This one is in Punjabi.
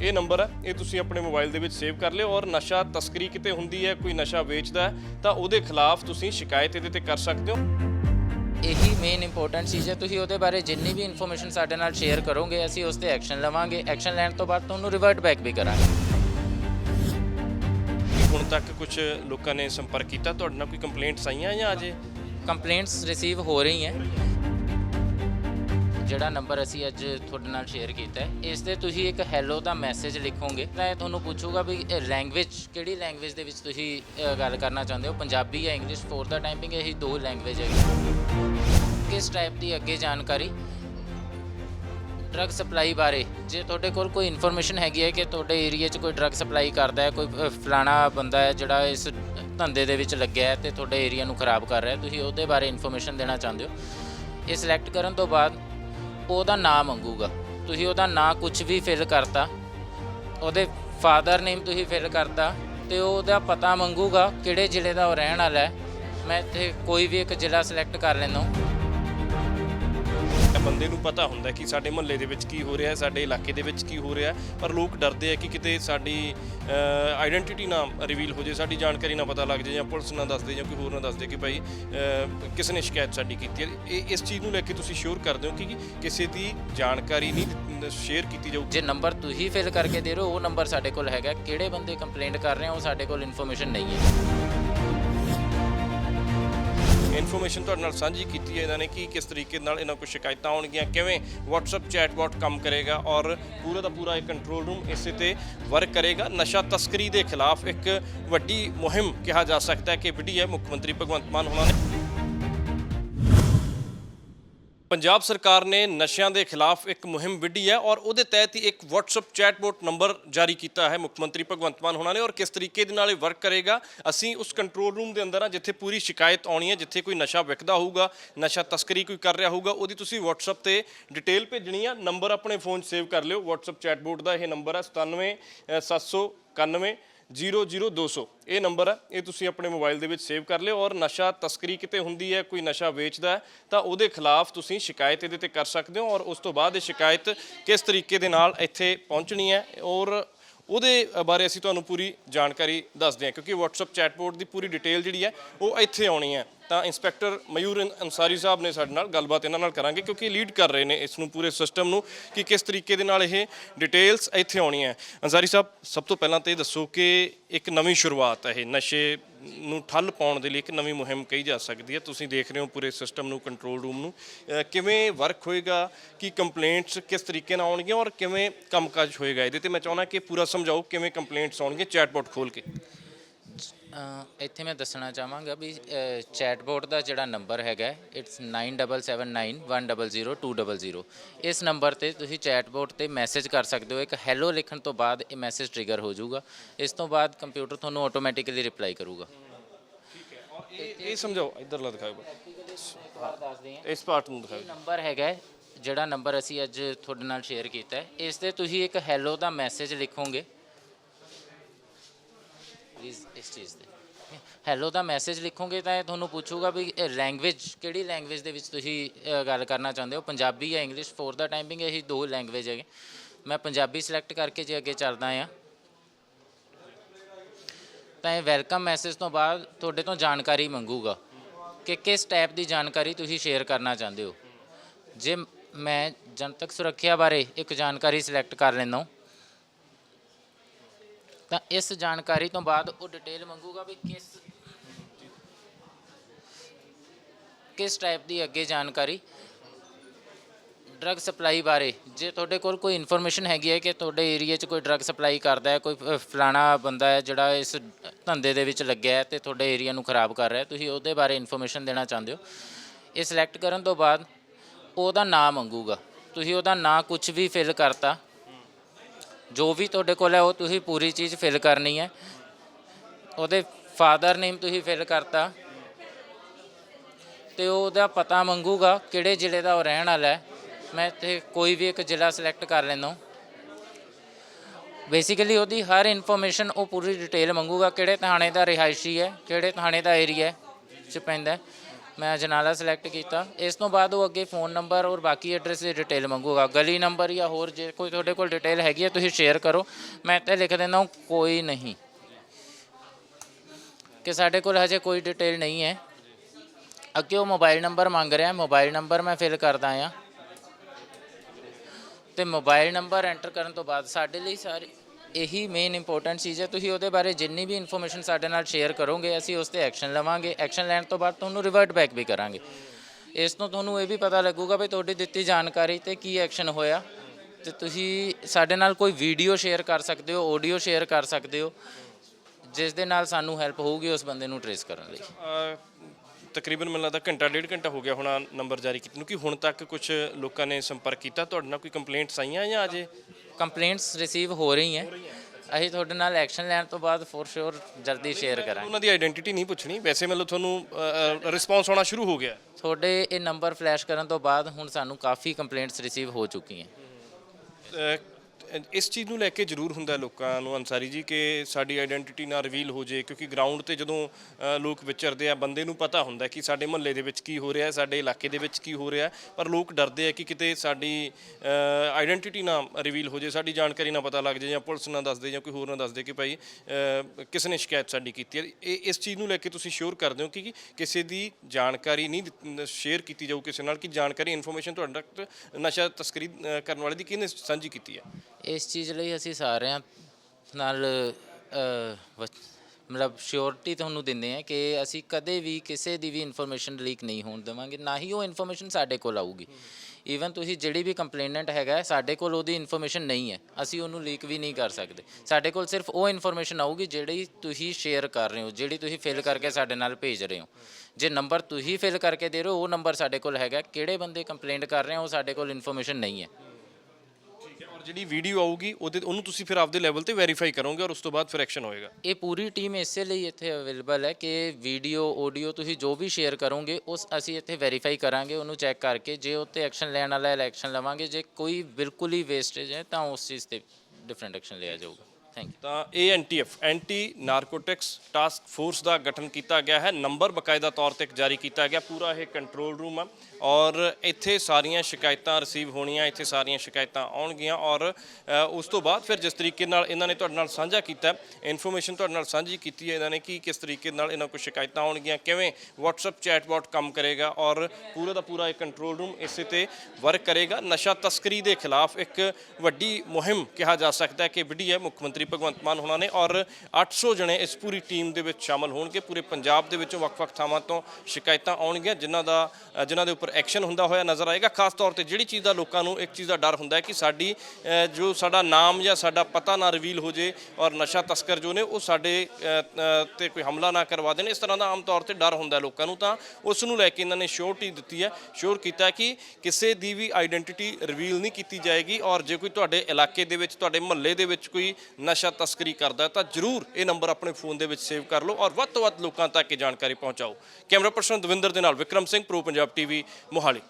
ਇਹ ਨੰਬਰ ਹੈ ਇਹ ਤੁਸੀਂ ਆਪਣੇ ਮੋਬਾਈਲ ਦੇ ਵਿੱਚ ਸੇਵ ਕਰ ਲਿਓ ਔਰ ਨਸ਼ਾ ਤਸਕਰੀ ਕਿਤੇ ਹੁੰਦੀ ਹੈ ਕੋਈ ਨਸ਼ਾ ਵੇਚਦਾ ਹੈ ਤਾਂ ਉਹਦੇ ਖਿਲਾਫ ਤੁਸੀਂ ਸ਼ਿਕਾਇਤ ਇਹਦੇ ਤੇ ਕਰ ਸਕਦੇ ਹੋ। ਇਹੀ ਮੇਨ ਇੰਪੋਰਟੈਂਟ ਚੀਜ਼ ਹੈ ਤੁਸੀਂ ਉਹਦੇ ਬਾਰੇ ਜਿੰਨੀ ਵੀ ਇਨਫੋਰਮੇਸ਼ਨ ਸਾਡੇ ਨਾਲ ਸ਼ੇਅਰ ਕਰੋਗੇ ਅਸੀਂ ਉਸ ਤੇ ਐਕਸ਼ਨ ਲਵਾਂਗੇ। ਐਕਸ਼ਨ ਲੈਣ ਤੋਂ ਬਾਅਦ ਤੁਹਾਨੂੰ ਰਿਵਰਟ ਬੈਕ ਵੀ ਕਰਾਂਗੇ। ਹੁਣ ਤੱਕ ਕੁਝ ਲੋਕਾਂ ਨੇ ਸੰਪਰਕ ਕੀਤਾ ਤੁਹਾਡੇ ਨਾਲ ਕੋਈ ਕੰਪਲੇਂਟਸ ਆਈਆਂ ਜਾਂ ਅਜੇ? ਕੰਪਲੇਂਟਸ ਰਿਸੀਵ ਹੋ ਰਹੀਆਂ। ਜਿਹੜਾ ਨੰਬਰ ਅਸੀਂ ਅੱਜ ਤੁਹਾਡੇ ਨਾਲ ਸ਼ੇਅਰ ਕੀਤਾ ਹੈ ਇਸ ਤੇ ਤੁਸੀਂ ਇੱਕ ਹੈਲੋ ਦਾ ਮੈਸੇਜ ਲਿਖੋਗੇ। ਤਾਂ ਇਹ ਤੁਹਾਨੂੰ ਪੁੱਛੂਗਾ ਵੀ ਲੈਂਗੁਏਜ ਕਿਹੜੀ ਲੈਂਗੁਏਜ ਦੇ ਵਿੱਚ ਤੁਸੀਂ ਅ, ਗੱਲ ਕਰਨਾ ਚਾਹੁੰਦੇ ਹੋ? ਪੰਜਾਬੀ ਜਾਂ ਇੰਗਲਿਸ਼ ਫੋਰ ਦਾ ਟਾਈਪਿੰਗ ਇਹੀ ਦੋ ਲੈਂਗੁਏਜ ਹੈਗੀ। ਕਿਸ ਟਾਈਪ ਦੀ ਅੱਗੇ ਜਾਣਕਾਰੀ? ਡਰੱਗ ਸਪਲਾਈ ਬਾਰੇ। ਜੇ ਤੁਹਾਡੇ ਕੋਲ ਕੋਈ ਇਨਫੋਰਮੇਸ਼ਨ ਹੈਗੀ ਹੈ ਕਿ ਤੁਹਾਡੇ ਏਰੀਆ 'ਚ ਕੋਈ ਡਰੱਗ ਸਪਲਾਈ ਕਰਦਾ ਹੈ ਕੋਈ ਅ, ਫਲਾਣਾ ਬੰਦਾ ਹੈ ਜਿਹੜਾ ਇਸ ਧੰਦੇ ਦੇ ਵਿੱਚ ਲੱਗਿਆ ਹੈ ਤੇ ਤੁਹਾਡੇ ਏਰੀਆ ਨੂੰ ਖਰਾਬ ਕਰ ਰਿਹਾ ਹੈ ਤੁਸੀਂ ਉਹਦੇ ਬਾਰੇ ਇਨਫੋਰਮੇਸ਼ਨ ਦੇਣਾ ਚਾਹੁੰਦੇ ਹੋ। ਇਹ ਸਿਲੈਕਟ ਕਰਨ ਤੋਂ ਬਾਅਦ ਉਹਦਾ ਨਾਮ ਮੰਗੂਗਾ। ਤੁਸੀਂ ਉਹਦਾ ਨਾਂ ਕੁਝ ਵੀ ਫਿਲ ਕਰਤਾ, ਉਹਦੇ ਫਾਦਰ ਨੇਮ ਤੁਸੀਂ ਫਿਲ ਕਰਤਾ, ਤੇ ਉਹਦਾ ਪਤਾ ਮੰਗੂਗਾ ਕਿਹੜੇ ਜ਼ਿਲ੍ਹੇ ਦਾ ਉਹ ਰਹਿਣ ਵਾਲਾ ਹੈ। ਮੈਂ ਇੱਥੇ ਕੋਈ ਵੀ ਇੱਕ ਜ਼ਿਲ੍ਹਾ ਸਿਲੈਕਟ ਕਰ ਲੈਂਦਾ ਬੰਦੇ ਨੂੰ ਪਤਾ ਹੁੰਦਾ ਕਿ ਸਾਡੇ ਮਹੱਲੇ ਦੇ ਵਿੱਚ ਕੀ ਹੋ ਰਿਹਾ ਹੈ, ਸਾਡੇ ਇਲਾਕੇ ਦੇ ਵਿੱਚ ਕੀ ਹੋ ਰਿਹਾ ਹੈ, ਪਰ ਲੋਕ ਡਰਦੇ ਆ ਕਿ ਕਿਤੇ ਸਾਡੀ ਆਇਡੈਂਟੀਟੀ ਨਾ ਰਿਵੀਲ ਹੋ ਜੇ ਸਾਡੀ ਜਾਣਕਾਰੀ ਨਾ ਪਤਾ ਲੱਗ ਜੇ ਜਾਂ ਪੁਲਿਸ ਨਾ ਦੱਸ ਦੇ ਜਾਂ ਕੋਈ ਹੋਰ ਨਾ ਦੱਸ ਦੇ ਕਿ ਭਾਈ ਕਿਸ ਨੇ ਸ਼ਿਕਾਇਤ ਸਾਡੀ ਕੀਤੀ ਹੈ। ਇਹ, ਇਸ ਚੀਜ਼ ਨੂੰ ਲੈ ਕੇ ਤੁਸੀਂ ਸ਼ੋਰ ਕਰਦੇ ਹੋ ਕਿ ਕਿਸੇ ਦੀ ਜਾਣਕਾਰੀ ਨਹੀਂ ਸ਼ੇਅਰ ਕੀਤੀ ਜਾਊ ਜੇ ਨੰਬਰ ਤੁਸੀਂ ਫਿਲ ਕਰਕੇ ਦੇ ਰਹੇ ਹੋ, ਉਹ ਨੰਬਰ ਸਾਡੇ ਕੋਲ ਹੈਗਾ। ਕਿਹੜੇ ਬੰਦੇ ਕੰਪਲੇਂਟ ਕਰ ਰਹੇ ਹੋ, ਉਹ ਸਾਡੇ ਕੋਲ ਇਨਫੋਰਮੇਸ਼ਨ ਨਹੀਂ ਹੈ। ਇਨਫੋਰਮੇਸ਼ਨ ਤੁਹਾਡੇ ਨਾਲ ਸਾਂਝੀ ਕੀਤੀ ਹੈ ਇਹਨਾਂ ਨੇ ਕਿ ਕਿਸ ਤਰੀਕੇ ਨਾਲ ਇਹਨਾਂ ਕੋਲ ਸ਼ਿਕਾਇਤਾਂ ਆਉਣਗੀਆਂ, ਕਿਵੇਂ WhatsApp ਚੈਟਬੋਟ ਕੰਮ ਕਰੇਗਾ ਔਰ ਪੂਰਾ ਦਾ ਪੂਰਾ ਇਹ ਕੰਟਰੋਲ ਰੂਮ ਇਸੇ ਤੇ ਵਰਕ ਕਰੇਗਾ। ਨਸ਼ਾ ਤਸਕਰੀ ਦੇ ਖਿਲਾਫ ਇੱਕ ਵੱਡੀ ਮੁਹਿੰਮ ਕਿਹਾ ਜਾ ਸਕਦਾ ਹੈ ਕਿ ਵਿੱਢੀ ਹੈ ਮੁੱਖ ਮੰਤਰੀ ਭਗਵੰਤ ਮਾਨ ਹੋਣਾ ਨੇ। ਪੰਜਾਬ ਸਰਕਾਰ ਨੇ ਨਸ਼ਿਆਂ ਦੇ ਖਿਲਾਫ ਇੱਕ ਮੁਹਿੰਮ ਵਿੱਢੀ ਹੈ ਔਰ ਉਹਦੇ ਤਹਿਤ ਹੀ ਇੱਕ WhatsApp ਚੈਟਬੋਟ ਨੰਬਰ ਜਾਰੀ ਕੀਤਾ ਹੈ ਮੁੱਖ ਮੰਤਰੀ ਭਗਵੰਤ ਮਾਨ ਹੋਣਾ ਨੇ ਔਰ ਕਿਸ ਤਰੀਕੇ ਦੇ ਨਾਲ ਇਹ ਵਰਕ ਕਰੇਗਾ, ਅਸੀਂ ਉਸ ਕੰਟਰੋਲ ਰੂਮ ਦੇ ਅੰਦਰ ਆ ਜਿੱਥੇ ਪੂਰੀ ਸ਼ਿਕਾਇਤ ਆਉਣੀ ਹੈ, ਜਿੱਥੇ ਕੋਈ ਨਸ਼ਾ ਵਿਕਦਾ ਹੋਊਗਾ, ਨਸ਼ਾ ਤਸਕਰੀ ਕੋਈ ਕਰ ਰਿਹਾ ਹੋਊਗਾ, ਉਹਦੀ ਤੁਸੀਂ WhatsApp ਤੇ ਡਿਟੇਲ ਭੇਜਣੀ ਆ ਨੰਬਰ ਆਪਣੇ ਫੋਨ ਸੇਵ ਕਰ ਲਿਓ, WhatsApp ਚੈਟਬੋਟ ਦਾ ਇਹ ਨੰਬਰ ਹੈ 97 791 00200 ਇਹ ਨੰਬਰ ਹੈ, ਇਹ ਤੁਸੀਂ ਆਪਣੇ ਮੋਬਾਈਲ ਦੇ ਵਿੱਚ ਸੇਵ ਕਰ ਲਿਓ ਔਰ ਨਸ਼ਾ ਤਸਕਰੀ ਕਿਤੇ ਹੁੰਦੀ ਹੈ, ਕੋਈ ਨਸ਼ਾ ਵੇਚਦਾ ਹੈ, ਤਾਂ ਉਹਦੇ ਖਿਲਾਫ ਤੁਸੀਂ ਸ਼ਿਕਾਇਤ ਇਹਦੇ ਤੇ ਕਰ ਸਕਦੇ ਹੋ ਔਰ ਉਸ ਤੋਂ ਬਾਅਦ ਇਹ ਸ਼ਿਕਾਇਤ ਕਿਸ ਤਰੀਕੇ ਦੇ ਨਾਲ ਇੱਥੇ ਪਹੁੰਚਣੀ ਹੈ ਔਰ ਉਹਦੇ ਬਾਰੇ ਅਸੀਂ ਤੁਹਾਨੂੰ ਪੂਰੀ ਜਾਣਕਾਰੀ ਦੱਸਦੇ ਹਾਂ, ਕਿਉਂਕਿ WhatsApp ਚੈਟਬੋਟ ਦੀ ਪੂਰੀ ਡਿਟੇਲ ਜਿਹੜੀ ਹੈ ਉਹ ਇੱਥੇ ਆਉਣੀ ਹੈ। ਤਾਂ ਇੰਸਪੈਕਟਰ ਮਯੂਰ ਅੰਸਾਰੀ ਸਾਹਿਬ ਨੇ ਸਾਡੇ ਨਾਲ ਗੱਲਬਾਤ ਇਹਨਾਂ ਨਾਲ ਕਰਾਂਗੇ ਕਿਉਂਕਿ ਲੀਡ ਕਰ ਰਹੇ ਨੇ ਇਸ ਨੂੰ ਪੂਰੇ ਸਿਸਟਮ ਨੂੰ ਕਿ ਕਿਸ ਤਰੀਕੇ ਦੇ ਨਾਲ ਇਹ ਡਿਟੇਲਸ ਇੱਥੇ ਆਉਣੀਆਂ ਅੰਸਾਰੀ ਸਾਹਿਬ, ਸਭ ਤੋਂ ਪਹਿਲਾਂ ਤੇ ਇਹ ਦੱਸੋ ਕਿ ਇੱਕ ਨਵੀਂ ਸ਼ੁਰੂਆਤ ਹੈ ਇਹ। ਨਸ਼ੇ ਨੂੰ ਠੱਲ ਪਾਉਣ ਦੇ ਲਈ ਇੱਕ ਨਵੀਂ ਮੁਹਿੰਮ ਕਹੀ ਜਾ ਸਕਦੀ ਹੈ। ਤੁਸੀਂ ਦੇਖ ਰਹੇ ਹੋ ਪੂਰੇ ਸਿਸਟਮ ਨੂੰ ਕੰਟਰੋਲ ਰੂਮ ਨੂੰ। ਕਿਵੇਂ ਵਰਕ ਹੋਏਗਾ, ਕਿ ਕੰਪਲੇਂਟਸ ਕਿਸ ਤਰੀਕੇ ਨਾਲ ਆਉਣਗੀਆਂ ਔਰ ਕਿਵੇਂ ਕੰਮਕਾਜ ਹੋਏਗਾ? ਇਹਦੇ ਤੇ ਮੈਂ ਚਾਹੁੰਦਾ ਕਿ ਪੂਰਾ ਸਮਝਾਓ ਕਿਵੇਂ ਕੰਪਲੇਂਟਸ ਆਉਣਗੀਆਂ ਚੈਟਬੋਟ ਖੋਲ ਕੇ। ਇੱਥੇ ਮੈਂ ਦੱਸਣਾ ਚਾਹਾਂਗਾ ਵੀ ਚੈਟਬੋਟ ਦਾ ਜਿਹੜਾ ਨੰਬਰ ਹੈਗਾ ਇਟਸ 9779100200 ਇਸ ਨੰਬਰ ਤੇ ਤੁਸੀਂ ਚੈਟਬੋਟ ਤੇ ਮੈਸੇਜ ਕਰ ਸਕਦੇ ਹੋ। ਇੱਕ ਹੈਲੋ ਲਿਖਣ ਤੋਂ ਬਾਅਦ ਇਹ ਮੈਸੇਜ ਟ੍ਰਿਗਰ ਹੋ ਜਾਊਗਾ। ਇਸ ਤੋਂ ਬਾਅਦ ਕੰਪਿਊਟਰ ਤੁਹਾਨੂੰ ਆਟੋਮੈਟਿਕਲੀ ਰਿਪਲਾਈ ਕਰੂਗਾ। ਇਹ ਇਹ ਸਮਝਾਓ ਇੱਧਰਲਾ ਦਿਖਾਓ ਦੱਸਦੇ ਹਾਂ ਇਸ ਪਾਰਟ ਨੂੰ ਦਿਖਾਓ। ਨੰਬਰ ਹੈਗਾ ਜਿਹੜਾ ਨੰਬਰ ਅਸੀਂ ਅੱਜ ਤੁਹਾਡੇ ਨਾਲ ਸ਼ੇਅਰ ਕੀਤਾ ਹੈ। ਇਸ ਤੇ ਤੁਸੀਂ ਇੱਕ ਹੈਲੋ ਦਾ ਮੈਸੇਜ ਲਿਖੋਗੇ। ਪਲੀਜ਼ ਇਸ ਚੀਜ਼ ਤੇ। ਹੈਲੋ ਦਾ ਮੈਸੇਜ ਲਿਖੋਗੇ ਤਾਂ ਇਹ ਤੁਹਾਨੂੰ ਪੁੱਛੂਗਾ ਵੀ ਲੈਂਗੁਏਜ ਕਿਹੜੀ ਲੈਂਗੁਏਜ ਦੇ ਵਿੱਚ ਤੁਸੀਂ ਅ, ਗੱਲ ਕਰਨਾ ਚਾਹੁੰਦੇ ਹੋ? ਪੰਜਾਬੀ ਜਾਂ ਇੰਗਲਿਸ਼ ਫੋਰ ਦਾ ਟਾਈਮਿੰਗ ਇਹੀ ਦੋ ਲੈਂਗੁਏਜ ਹੈਗੇ। ਮੈਂ ਪੰਜਾਬੀ ਸਿਲੈਕਟ ਕਰਕੇ ਜੇ ਅੱਗੇ ਚੱਲਦਾ ਆ ਤਾਂ ਇਹ ਵੈਲਕਮ ਮੈਸੇਜ ਤੋਂ ਬਾਅਦ ਤੁਹਾਡੇ ਤੋਂ ਜਾਣਕਾਰੀ ਮੰਗੂਗਾ ਕਿ ਕਿਸ ਟਾਈਪ ਦੀ ਜਾਣਕਾਰੀ ਤੁਸੀਂ ਸ਼ੇਅਰ ਕਰਨਾ ਚਾਹੁੰਦੇ ਹੋ। ਜੇ ਮੈਂ ਜਨਤਕ ਸੁਰੱਖਿਆ ਬਾਰੇ ਇੱਕ ਜਾਣਕਾਰੀ ਸਿਲੈਕਟ ਕਰ ਲੈਂਦਾ ਹਾਂ ਤਾਂ ਇਸ ਜਾਣਕਾਰੀ ਤੋਂ ਬਾਅਦ ਉਹ ਡਿਟੇਲ ਮੰਗੂਗਾ ਵੀ ਕਿਸ ਕਿਸ ਟਾਈਪ ਦੀ ਅੱਗੇ ਜਾਣਕਾਰੀ ਡਰੱਗ ਸਪਲਾਈ ਬਾਰੇ। ਜੇ ਤੁਹਾਡੇ ਕੋਲ ਕੋਈ ਇਨਫੋਰਮੇਸ਼ਨ ਹੈਗੀ ਹੈ ਕਿ ਤੁਹਾਡੇ ਏਰੀਆ 'ਚ ਕੋਈ ਡਰੱਗ ਸਪਲਾਈ ਕਰਦਾ ਹੈ, ਕੋਈ ਫਲਾਣਾ ਬੰਦਾ ਹੈ ਜਿਹੜਾ ਇਸ ਧੰਦੇ ਦੇ ਵਿੱਚ ਲੱਗਿਆ ਹੈ ਤੇ ਤੁਹਾਡੇ ਏਰੀਆ ਨੂੰ ਖਰਾਬ ਕਰ ਰਿਹਾ ਤੁਸੀਂ ਉਹਦੇ ਬਾਰੇ ਇਨਫੋਰਮੇਸ਼ਨ ਦੇਣਾ ਚਾਹੁੰਦੇ ਹੋ। ਇਹ ਸਿਲੈਕਟ ਕਰਨ ਤੋਂ ਬਾਅਦ ਉਹਦਾ ਨਾਮ ਮੰਗੂਗਾ। ਤੁਸੀਂ ਉਹਦਾ ਨਾਂ ਕੁਝ ਵੀ ਫਿਲ ਕਰਤਾ ਜੋ ਵੀ ਤੁਹਾਡੇ ਕੋਲ ਹੈ, ਉਹ ਤੁਸੀਂ ਪੂਰੀ ਚੀਜ਼ ਫਿਲ ਕਰਨੀ ਹੈ। ਉਹਦੇ ਫਾਦਰ ਨੇਮ ਤੁਸੀਂ ਫਿਲ ਕਰਤਾ। ਤੇ ਉਹਦਾ ਪਤਾ ਮੰਗੂਗਾ ਕਿਹੜੇ ਜ਼ਿਲ੍ਹੇ ਦਾ ਉਹ ਰਹਿਣ ਵਾਲਾ ਹੈ। ਮੈਂ ਇੱਥੇ ਕੋਈ ਵੀ ਇੱਕ ਜ਼ਿਲ੍ਹਾ ਸਿਲੈਕਟ ਕਰ ਲੈਂਦਾ ਬੇਸਿਕਲੀ ਉਹਦੀ ਹਰ ਇਨਫੋਰਮੇਸ਼ਨ ਉਹ ਪੂਰੀ ਡਿਟੇਲ ਮੰਗੂਗਾ ਕਿਹੜੇ ਥਾਣੇ ਦਾ ਰਿਹਾਇਸ਼ੀ ਹੈ, ਕਿਹੜੇ ਥਾਣੇ ਦਾ ਏਰੀਆ ਚ ਪੈਂਦਾ ਮੈਂ ਅਜਨਾਲਾ ਸਿਲੈਕਟ ਕੀਤਾ। ਇਸ ਤੋਂ ਬਾਅਦ ਉਹ ਅੱਗੇ ਫੋਨ ਨੰਬਰ ਔਰ ਬਾਕੀ ਐਡਰੈਸ ਦੀ ਡਿਟੇਲ ਮੰਗੂਗਾ। ਗਲੀ ਨੰਬਰ ਜਾਂ ਹੋਰ ਜੇ ਕੋਈ ਤੁਹਾਡੇ ਕੋਲ ਡਿਟੇਲ ਹੈਗੀ ਹੈ, ਤੁਸੀਂ ਸ਼ੇਅਰ ਕਰੋ। ਮੈਂ ਇੱਥੇ ਲਿਖ ਦਿੰਦਾ ਹਾਂ, ਕੋਈ ਨਹੀਂ। ਕਿ ਸਾਡੇ ਕੋਲ ਹਜੇ ਕੋਈ ਡਿਟੇਲ ਨਹੀਂ ਹੈ। ਅੱਗੇ ਉਹ ਮੋਬਾਈਲ ਨੰਬਰ ਮੰਗ ਰਿਹਾ। ਮੋਬਾਈਲ ਨੰਬਰ ਮੈਂ ਫਿਲ ਕਰਦਾ ਆ ਤੇ ਮੋਬਾਈਲ ਨੰਬਰ ਐਂਟਰ ਕਰਨ ਤੋਂ ਬਾਅਦ ਸਾਡੇ ਲਈ ਸਾਰੇ ਇਹੀ ਮੇਨ ਇੰਪੋਰਟੈਂਟ ਚੀਜ਼ ਹੈ। ਤੁਸੀਂ ਉਹਦੇ ਬਾਰੇ ਜਿੰਨੀ ਵੀ ਇਨਫੋਰਮੇਸ਼ਨ ਸਾਡੇ ਨਾਲ ਸ਼ੇਅਰ ਕਰੋਗੇ, ਅਸੀਂ ਉਸ ਤੇ ਐਕਸ਼ਨ ਲਵਾਂਗੇ। ਐਕਸ਼ਨ ਲੈਣ ਤੋਂ ਬਾਅਦ ਤੁਹਾਨੂੰ ਰਿਵਰਟ ਬੈਕ ਵੀ ਕਰਾਂਗੇ। ਇਸ ਤੋਂ ਤੁਹਾਨੂੰ ਇਹ ਵੀ ਪਤਾ ਲੱਗੂਗਾ ਵੀ ਤੁਹਾਡੀ ਦਿੱਤੀ ਜਾਣਕਾਰੀ ਤੇ ਕੀ ਐਕਸ਼ਨ ਹੋਇਆ। ਤੇ ਤੁਸੀਂ ਸਾਡੇ ਨਾਲ ਕੋਈ ਵੀਡੀਓ ਸ਼ੇਅਰ ਕਰ ਸਕਦੇ ਹੋ ਆਡੀਓ ਸ਼ੇਅਰ ਕਰ ਸਕਦੇ ਹੋ। ਜਿਸ ਦੇ ਨਾਲ ਸਾਨੂੰ ਹੈਲਪ ਹੋਊਗੀ ਉਸ ਬੰਦੇ ਨੂੰ ਟਰੇਸ ਕਰਨ ਲਈ। ਤਕਰੀਬਨ ਮੈਨੂੰ ਲੱਗਦਾ ਘੰਟਾ, ਡੇਢ ਘੰਟਾ ਹੋ ਗਿਆ ਹੋਣਾ ਨੰਬਰ ਜਾਰੀ ਕੀਤੇ ਨੂੰ, ਕਿ ਹੁਣ ਤੱਕ ਕੁਝ ਲੋਕਾਂ ਨੇ ਸੰਪਰਕ ਕੀਤਾ? ਤੁਹਾਡੇ ਨਾਲ ਕੋਈ ਕੰਪਲੇਂਟਸ ਆਈਆਂ ਜਾਂ ਅਜੇ ਕੰਪਲੇਂਟਸ ਰਿਸੀਵ ਹੋ ਰਹੀਆਂ ਅਸੀਂ ਤੁਹਾਡੇ ਨਾਲ ਐਕਸ਼ਨ ਲੈਣ ਤੋਂ ਬਾਅਦ ਫੋਰ ਸ਼ੋਰ ਜਲਦੀ ਸ਼ੇਅਰ ਕਰਾਂਗੇ। ਉਹਨਾਂ ਦੀ ਆਇਡੈਂਟੀਟੀ ਨਹੀਂ ਪੁੱਛਣੀ। ਵੈਸੇ ਮਤਲਬ ਤੁਹਾਨੂੰ ਰਿਸਪੌਂਸ ਆਉਣਾ ਸ਼ੁਰੂ ਹੋ ਗਿਆ। ਤੁਹਾਡੇ ਇਹ ਨੰਬਰ ਫਲੈਸ਼ ਕਰਨ ਤੋਂ ਬਾਅਦ ਹੁਣ ਸਾਨੂੰ ਕਾਫੀ ਕੰਪਲੇਂਟਸ ਰਿਸੀਵ ਹੋ ਚੁੱਕੀਆਂ। ਇਸ ਚੀਜ਼ ਨੂੰ ਲੈ ਕੇ ਜ਼ਰੂਰ ਹੁੰਦਾ ਲੋਕਾਂ ਨੂੰ ਅਨਸਾਰੀ ਜੀ ਕਿ ਸਾਡੀ ਆਇਡੈਂਟੀਟੀ ਨਾ ਰਿਵੀਲ ਹੋ ਜੇ ਕਿਉਂਕਿ ਗਰਾਊਂਡ ਤੇ ਜਦੋਂ ਅ, ਲੋਕ ਵਿਚਰਦੇ ਆ ਬੰਦੇ ਨੂੰ ਪਤਾ ਹੁੰਦਾ ਕਿ ਸਾਡੇ ਮਹੱਲੇ ਦੇ ਵਿੱਚ ਕੀ ਹੋ ਰਿਹਾ ਹੈ ਸਾਡੇ ਇਲਾਕੇ ਦੇ ਵਿੱਚ ਕੀ ਹੋ ਰਿਹਾ ਹੈ ਪਰ ਲੋਕ ਡਰਦੇ ਆ ਕਿ ਕਿਤੇ ਸਾਡੀ ਆਇਡੈਂਟੀਟੀ ਨਾ ਰਿਵੀਲ ਹੋ ਜੇ ਸਾਡੀ ਜਾਣਕਾਰੀ ਨਾ ਪਤਾ ਲੱਗ ਜੇ ਜਾਂ ਪੁਲਿਸ ਨਾ ਦੱਸ ਦੇ ਜਾਂ ਕੋਈ ਹੋਰ ਨਾ ਦੱਸ ਦੇ ਕਿ ਭਾਈ ਅ, ਕਿਸ ਨੇ ਸ਼ਿਕਾਇਤ ਸਾਡੀ ਕੀਤੀ ਹੈ। ਇਹ ਇਸ ਚੀਜ਼ ਨੂੰ ਲੈ ਕੇ ਤੁਸੀਂ ਸ਼ੋਰ ਕਰਦੇ ਹੋ ਕਿ ਕਿਸੇ ਦੀ ਜਾਣਕਾਰੀ ਨਹੀਂ ਸ਼ੇਅਰ ਕੀਤੀ ਜਾਊ ਕਿਸੇ ਨਾਲ ਕਿ ਜਾਣਕਾਰੀ ਇਨਫੋਰਮੇਸ਼ਨ ਤੁਹਾਡੇ ਤੱਕ ਨਸ਼ਾ ਤਸਕਰੀ ਅ, ਕਰਨ ਵਾਲੇ ਦੀ ਕਿਹਨੇ ਸਾਂਝੀ ਕੀਤੀ ਹੈ। ਇਸ ਚੀਜ਼ ਲਈ ਅਸੀਂ ਸਾਰਿਆਂ ਨਾਲ ਅ, ਵ- ਮਤਲਬ ਸ਼ੋਰਟੀ ਤੁਹਾਨੂੰ ਦਿੰਦੇ ਆ ਕਿ ਅਸੀਂ ਕਦੇ ਵੀ ਕਿਸੇ ਦੀ ਵੀ ਇਨਫੋਰਮੇਸ਼ਨ ਲੀਕ ਨਹੀਂ ਹੋਣ ਦੇਵਾਂਗੇ ਨਾ ਹੀ ਉਹ ਇਨਫੋਰਮੇਸ਼ਨ ਸਾਡੇ ਕੋਲ ਆਊਗੀ। ਈਵਨ ਤੁਸੀਂ ਜਿਹੜੀ ਵੀ ਕੰਪਲੇਨੈਂਟ ਹੈਗਾ ਹੈ, ਸਾਡੇ ਕੋਲ ਉਹਦੀ ਇਨਫੋਰਮੇਸ਼ਨ ਨਹੀਂ ਹੈ। ਅਸੀਂ ਉਹਨੂੰ ਲੀਕ ਵੀ ਨਹੀਂ ਕਰ ਸਕਦੇ। ਸਾਡੇ ਕੋਲ ਸਿਰਫ ਉਹ ਇਨਫੋਰਮੇਸ਼ਨ ਆਊਗੀ ਜਿਹੜੀ ਤੁਸੀਂ ਸ਼ੇਅਰ ਕਰ ਰਹੇ ਹੋ ਜਿਹੜੀ ਤੁਸੀਂ ਫਿਲ ਕਰਕੇ ਸਾਡੇ ਨਾਲ ਭੇਜ ਰਹੇ ਹੋ। ਜੇ ਨੰਬਰ ਤੁਸੀਂ ਫਿਲ ਕਰਕੇ ਦੇ ਰਹੇ ਹੋ ਉਹ ਨੰਬਰ ਸਾਡੇ ਕੋਲ ਹੈਗਾ। ਕਿਹੜੇ ਬੰਦੇ ਕੰਪਲੇਂਟ ਕਰ ਰਹੇ ਹੋ ਉਹ ਸਾਡੇ ਕੋਲ ਇਨਫੋਰਮੇਸ਼ਨ ਨਹੀਂ ਹੈ। ਔਰ ਜਿਹੜੀ ਵੀਡੀਓ ਆਊਗੀ, ਉਹਦੇ ਉਹਨੂੰ ਤੁਸੀਂ ਫਿਰ ਆਪਦੇ ਲੈਵਲ ਤੇ ਵੈਰੀਫਾਈ ਕਰੋਗੇ ਔਰ ਉਸ ਤੋਂ ਬਾਅਦ ਫਿਰ ਐਕਸ਼ਨ ਹੋਏਗਾ। ਇਹ ਪੂਰੀ ਟੀਮ ਇਸੇ ਲਈ ਇੱਥੇ ਅਵੇਲੇਬਲ ਹੈ ਕਿ ਵੀਡੀਓ ਆਡੀਓ ਤੁਸੀਂ ਜੋ ਵੀ ਸ਼ੇਅਰ ਕਰੋਗੇ, ਉਸ ਅਸੀਂ ਇੱਥੇ ਵੈਰੀਫਾਈ ਕਰਾਂਗੇ, ਉਹਨੂੰ ਚੈੱਕ ਕਰਕੇ ਜੇ ਉੱਤੇ ਐਕਸ਼ਨ ਲੈਣ ਵਾਲਾ ਐਕਸ਼ਨ ਲਵਾਂਗੇ, ਜੇ ਕੋਈ ਬਿਲਕੁਲ ਹੀ ਵੇਸਟੇਜ ਹੈ, ਤਾਂ ਉਸ ਚੀਜ਼ ਤੇ ਡਿਫਰੈਂਟ ਐਕਸ਼ਨ ਲਿਆ ਜਾਊਗਾ। ਥੈਂਕ ਯੂ ਤਾਂ ANTF anti narcotics task force ਦਾ ਗਠਨ ਕੀਤਾ ਗਿਆ ਹੈ। ਨੰਬਰ ਬਕਾਇਦਾ ਤੌਰ ਤੇ ਜਾਰੀ ਕੀਤਾ ਗਿਆ। ਪੂਰਾ ਇਹ ਕੰਟਰੋਲ ਰੂਮ ਆ। ਔਰ ਇੱਥੇ ਸਾਰੀਆਂ ਸ਼ਿਕਾਇਤਾਂ ਰਿਸੀਵ ਹੋਣੀਆਂ ਇੱਥੇ ਸਾਰੀਆਂ ਸ਼ਿਕਾਇਤਾਂ ਆਉਣਗੀਆਂ। ਔਰ ਅ, ਉਸ ਤੋਂ ਬਾਅਦ ਫਿਰ ਜਿਸ ਤਰੀਕੇ ਨਾਲ ਇਹਨਾਂ ਨੇ ਤੁਹਾਡੇ ਨਾਲ ਸਾਂਝਾ ਕੀਤਾ ਇਨਫੋਰਮੇਸ਼ਨ ਤੁਹਾਡੇ ਨਾਲ ਸਾਂਝੀ ਕੀਤੀ ਹੈ ਇਹਨਾਂ ਨੇ ਕਿ ਕਿਸ ਤਰੀਕੇ ਨਾਲ ਇਹਨਾਂ ਕੋਲ ਸ਼ਿਕਾਇਤਾਂ ਆਉਣਗੀਆਂ ਕਿਵੇਂ WhatsApp ਚੈਟਬੋਟ ਕੰਮ ਕਰੇਗਾ। ਔਰ ਪੂਰਾ ਦਾ ਪੂਰਾ ਇਹ ਕੰਟਰੋਲ ਰੂਮ ਇਸੇ ਤੇ ਵਰਕ ਕਰੇਗਾ। ਨਸ਼ਾ ਤਸਕਰੀ ਦੇ ਖਿਲਾਫ ਇੱਕ ਵੱਡੀ ਮੁਹਿੰਮ ਕਿਹਾ ਜਾ ਸਕਦਾ ਹੈ ਕਿ ਵਿੱਢੀ ਹੈ ਮੁੱਖ ਮੰਤਰੀ ਭਗਵੰਤ ਮਾਨ ਹੋਣਾ ਨੇ ਔਰ 800 ਜਣੇ ਇਸ ਪੂਰੀ ਟੀਮ ਦੇ ਵਿੱਚ ਸ਼ਾਮਲ ਹੋਣਗੇ। ਪੂਰੇ ਪੰਜਾਬ ਦੇ ਵਿੱਚੋਂ ਵੱਖ-ਵੱਖ ਥਾਵਾਂ ਤੋਂ ਸ਼ਿਕਾਇਤਾਂ ਆਉਣਗੀਆਂ, ਜਿਨ੍ਹਾਂ ਦਾ ਜਿਨ੍ਹਾਂ ਦੇ ਉੱਪਰ ਐਕਸ਼ਨ ਹੁੰਦਾ ਹੋਇਆ ਨਜ਼ਰ ਆਏਗਾ। ਖਾਸ ਤੌਰ ਤੇ ਜਿਹੜੀ ਚੀਜ਼ ਦਾ ਲੋਕਾਂ ਨੂੰ ਇੱਕ ਚੀਜ਼ ਦਾ ਡਰ ਹੁੰਦਾ ਹੈ ਕਿ ਸਾਡੀ ਜੋ ਸਾਡਾ ਨਾਮ ਜਾਂ ਸਾਡਾ ਪਤਾ ਨਾ ਰਿਵੀਲ ਹੋ ਜੇ ਔਰ ਨਸ਼ਾ ਤਸਕਰ ਜੋ ਨੇ ਉਹ ਸਾਡੇ ਤੇ ਕੋਈ ਹਮਲਾ ਨਾ ਕਰਵਾ ਦੇਣ। ਇਸ ਤਰ੍ਹਾਂ ਦਾ ਆਮ ਤੌਰ ਤੇ ਡਰ ਹੁੰਦਾ ਲੋਕਾਂ ਨੂੰ ਤਾਂ ਉਸ ਨੂੰ ਲੈ ਕੇ ਇਹਨਾਂ ਨੇ ਸ਼ੋਰਟੀ ਦਿੱਤੀ ਹੈ। ਸ਼ੋਰ ਕੀਤਾ ਕਿ ਕਿਸੇ ਦੀ ਵੀ ਆਇਡੈਂਟੀਟੀ ਰਿਵੀਲ ਨਹੀਂ ਕੀਤੀ ਜਾਏਗੀ ਔਰ ਜੇ ਕੋਈ ਤੁਹਾਡੇ ਇਲਾਕੇ ਦੇ ਵਿੱਚ, ਤੁਹਾਡੇ ਮੁਹੱਲੇ ਦੇ ਵਿੱਚ ਕੋਈ ਨਸ਼ਾ ਤਸਕਰੀ ਕਰਦਾ ਤਾਂ ਜਰੂਰ ਇਹ ਨੰਬਰ ਆਪਣੇ ਫੋਨ ਦੇ ਵਿੱਚ ਸੇਵ ਕਰ ਲਓ ਔਰ ਵੱਧ ਤੋਂ ਵੱਧ ਲੋਕਾਂ ਤੱਕ ਇਹ ਜਾਣਕਾਰੀ ਪਹੁੰਚਾਓ। ਕੈਮਰਾ ਪਰਸਨ ਦਵਿੰਦਰ ਦੇ ਨਾਲ ਵਿਕਰਮ ਸਿੰਘ, ਪ੍ਰੋ ਪੰਜਾਬ ਟੀਵੀ, ਮੋਹਾਲੀ।